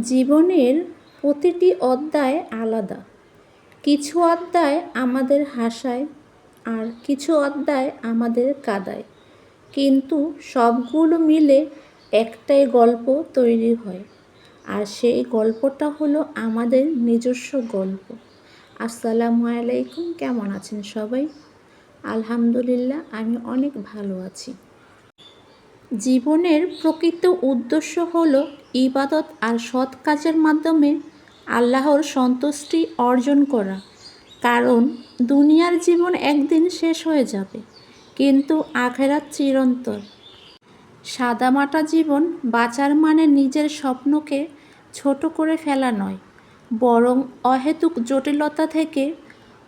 জীবনের প্রতিটি অধ্যায় আলাদা। কিছু অধ্যায় আমাদের হাসায় আর কিছু অধ্যায় আমাদের কাদায়। কিন্তু সবগুলো মিলে একটাই গল্প তৈরি হয় আর সেই গল্পটা হলো আমাদের নিজস্ব গল্প। আসসালামু আলাইকুম, কেমন আছেন সবাই? আলহামদুলিল্লাহ, আমি অনেক ভালো আছি। জীবনের প্রকৃত উদ্দেশ্য হল ইবাদত আর সৎ কাজের মাধ্যমে আল্লাহর সন্তুষ্টি অর্জন করা। কারণ, দুনিয়ার জীবন একদিন শেষ হয়ে যাবে, কিন্তু আখেরাত চিরন্তর সাদামাটা জীবন বাঁচার মানে নিজের স্বপ্নকে ছোট করে ফেলা নয়, বরং অহেতুক জটিলতা থেকে,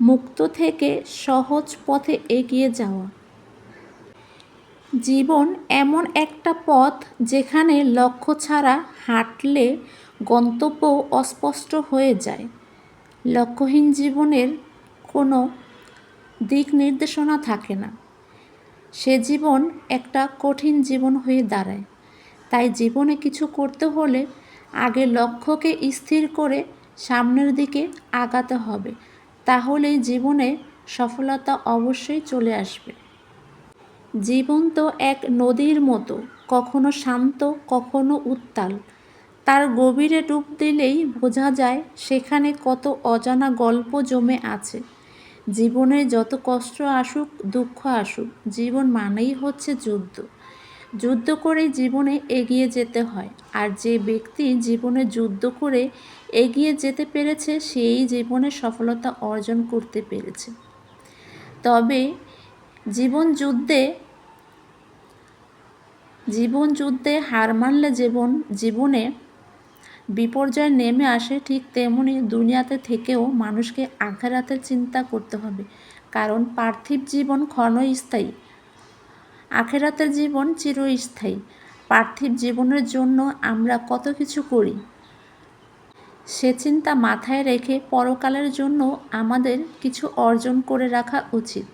মুক্ত থেকে সহজ পথে এগিয়ে যাওয়া। জীবন এমন একটা পথ যেখানে লক্ষ্য ছাড়া হাঁটলে গন্তব্য অস্পষ্ট হয়ে যায়। লক্ষ্যহীন জীবনের কোনো দিক নির্দেশনা থাকে না। সে জীবন একটা কঠিন জীবন হয়ে দাঁড়ায়। তাই জীবনে কিছু করতে হলে আগে লক্ষ্যকে স্থির করে সামনের দিকে আগাতে হবে। তাহলেই জীবনে সফলতা অবশ্যই চলে আসবে। জীবন তো এক নদীর মতো, কখনো শান্ত, কখনো উত্তাল। তার গভীরে ডুব দিলেই বোঝা যায় সেখানে কত অজানা গল্প জমে আছে। জীবনে যত কষ্ট আসুক, দুঃখ আসুক, জীবন মানেই হচ্ছে যুদ্ধ। যুদ্ধ করেই জীবনে এগিয়ে যেতে হয়, আর যে ব্যক্তি জীবনে যুদ্ধ করে এগিয়ে যেতে পেরেছে, সেই জীবনে সফলতা অর্জন করতে পেরেছে। তবে জীবন যুদ্ধে জীবন যুদ্ধে হার মানলে জীবন, জীবনে বিপর্যয় নেমে আসে ঠিক তেমনি দুনিয়াতে থেকেও মানুষকে আখেরাতের চিন্তা করতে হবে। কারণ পার্থিব জীবন ক্ষণস্থায়ী আখেরাতের জীবন চিরস্থায়ী। পার্থিব জীবনের জন্য আমরা কত কিছু করি? সে চিন্তা মাথায় রেখে পরকালের জন্য আমাদের কিছু অর্জন করে রাখা উচিত।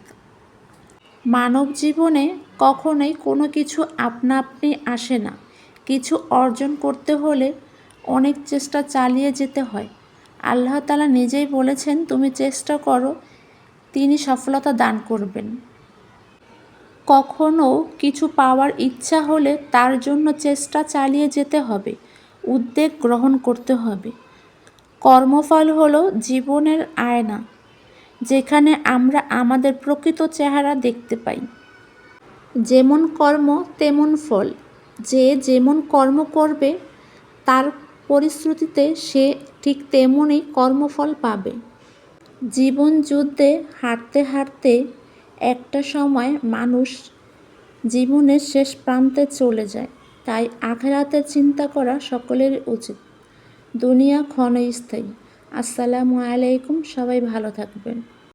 মানব জীবনে কখনোই কোনো কিছু আপনা আপনি আসে না। কিছু অর্জন করতে হলে অনেক চেষ্টা চালিয়ে যেতে হয়। আল্লাহ তালা নিজেই বলেছেন, তুমি চেষ্টা করো, তিনি সফলতা দান করবেন। কখনো কিছু পাওয়ার ইচ্ছা হলে তার জন্য চেষ্টা চালিয়ে যেতে হবে উদ্যোগ গ্রহণ করতে হবে। কর্মফল হলো জীবনের আয়না, যেখানে আমরা আমাদের প্রকৃত চেহারা দেখতে পাই। যেমন কর্ম, তেমন ফল। যে যেমন কর্ম করবে, তার পরিশ্রুতিতে সে ঠিক তেমনই কর্মফল পাবে। জীবন যুদ্ধে হাঁটতে হাঁটতে একটা সময় মানুষ জীবনের শেষ প্রান্তে চলে যায়। তাই আখেরাতের চিন্তা করা সকলেরই উচিত। দুনিয়া ক্ষণস্থায়ী। আসসালামু আলাইকুম, সবাই ভালো থাকবেন।